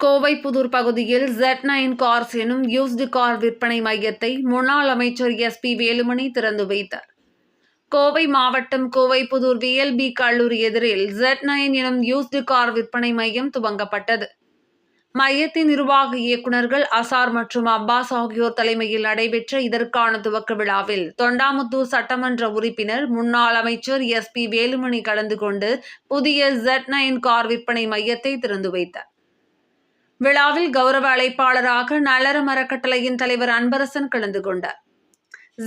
கோவை புதூர் பகுதியில் Jet nine cars எனும் used car விற்பனை மையத்தை முன்னாள் அமைச்சர் எஸ் பி வேலுமணி திறந்து வைத்தார். கோவை மாவட்டம் கோவை புதூர் விஎல்பி கல்லூரி எதிரில் ஜெட் நைன் எனும் யூஸ்டு கார் விற்பனை மையம் துவங்கப்பட்டது. மையத்தின் நிர்வாக இயக்குநர்கள் அசார் மற்றும் அப்பாஸ் ஆகியோர் தலைமையில் நடைபெற்ற இதற்கான துவக்க விழாவில் தொண்டாமுத்தூர் சட்டமன்ற உறுப்பினர் முன்னாள் அமைச்சர் எஸ் பி வேலுமணி கலந்து கொண்டு புதிய ஜெட் நைன் கார் விற்பனை மையத்தை திறந்து வைத்தார். விழாவில் கௌரவ அழைப்பாளராக நலர அறக்கட்டளையின் தலைவர் அன்பரசன் கலந்து கொண்டார்.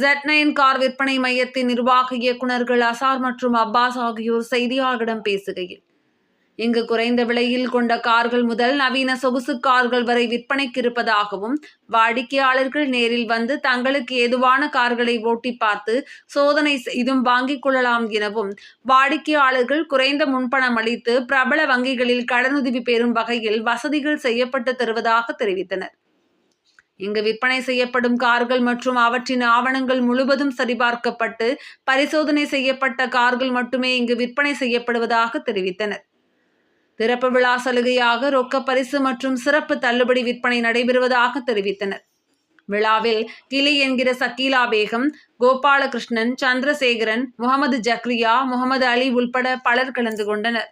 ஜெட் நைன் கார் விற்பனை மையத்தின் நிர்வாக இயக்குநர்கள் அசார் மற்றும் அப்பாஸ் ஆகியோர் செய்தியாளர்களிடம் பேசுகையில் இங்கு குறைந்த விலையில் கொண்ட கார்கள் முதல் நவீன சொகுசு கார்கள் வரை விற்பனைக்கு இருப்பதாகவும் வாடிக்கையாளர்கள் நேரில் வந்து தங்களுக்கு ஏதுவான கார்களை ஓட்டி பார்த்து சோதனை செய்தும் வாங்கிக் கொள்ளலாம் எனவும் வாடிக்கையாளர்கள் குறைந்த முன்பணம் அளித்து பிரபல வங்கிகளில் கடனுதவி பெறும் வகையில் வசதிகள் செய்யப்பட்டு தருவதாக தெரிவித்தனர். இங்கு விற்பனை செய்யப்படும் கார்கள் மற்றும் அவற்றின் ஆவணங்கள் முழுவதும் சரிபார்க்கப்பட்டு பரிசோதனை செய்யப்பட்ட கார்கள் மட்டுமே இங்கு விற்பனை செய்யப்படுவதாக தெரிவித்தனர். திறப்பு விழா சலுகையாக ரொக்க பரிசு மற்றும் சிறப்பு தள்ளுபடி விற்பனை நடைபெறுவதாக தெரிவித்தனர். விழாவில் கிளி என்கிற சக்கீலா பேகம் கோபாலகிருஷ்ணன் சந்திரசேகரன் முகமது ஜக்ரியா முகமது அலி உள்பட பலர் கலந்து கொண்டனர்.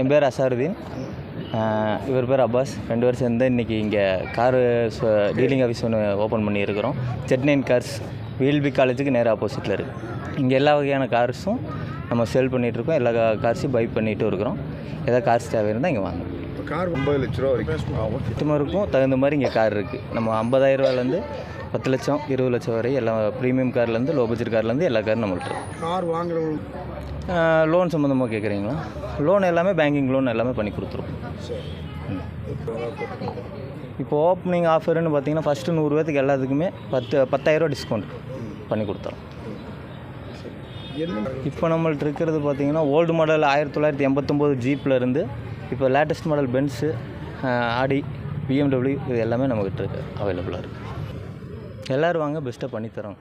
என் பேர் அசாருதீன். இவர் பேர் அப்பாஸ். ரெண்டு பேரும் சேர்ந்து இன்றைக்கி இங்கே காரு டீலிங் ஆஃபீஸ் ஒன்று ஓப்பன் பண்ணியிருக்கிறோம். செட்னைன் கார்ஸ் விஎல்பி காலேஜுக்கு நேராக ஆப்போசிட்டில் இருக்குது இங்கே எல்லா வகையான கார்ஸும் நம்ம சேல் பண்ணிகிட்ருக்கோம் எல்லா கார்ஸையும் பை பண்ணிகிட்டும் இருக்கிறோம். ஏதாவது கார்ஸ் தேவை இருந்தால் இங்கே வாங்க. இப்போ கார் ஒம்பது லட்ச ரூபா வரைக்கும். ஆகும் கஸ்டமருக்கும் தகுந்த மாதிரி இங்கே கார் இருக்குது நம்ம ஐம்பதாயிரரூவாலேருந்து பத்து லட்சம் இருபது லட்சம் வரை எல்லா ப்ரீமியம் கார்லேருந்து லோ பட்ஜெட் கார்லேருந்து எல்லா காரும் நம்மள்ட்ட இருக்கு. கார் வாங்குறவங்களுக்கு லோன் சம்மந்தமாக கேட்குறீங்களா லோன் எல்லாமே பேங்கிங் லோன் எல்லாமே பண்ணி கொடுத்துருவோம் சரி. இப்போ ஓப்பனிங் ஆஃபர்னு பார்த்தீங்கன்னா ஃபஸ்ட்டு நூறு பேர்த்துக்கு எல்லாத்துக்குமே பத்து பத்தாயிரரூவா டிஸ்கவுண்ட் பண்ணி கொடுத்துறோம் இப்போ நம்மள்ட்ட இருக்கிறது பார்த்தீங்கன்னா ஓல்டு மாடல் ஆயிரத்தி தொள்ளாயிரத்தி எண்பத்தொம்போது ஜீப்பில் இருந்து இப்போ latest model Benz Audi BMW இது எல்லாமே நம்மக்கிட்ட இருக்குது அவைலபிளாக இருக்குது எல்லோரும் வாங்க பெஸ்ட்டாக பண்ணித்தரோம்.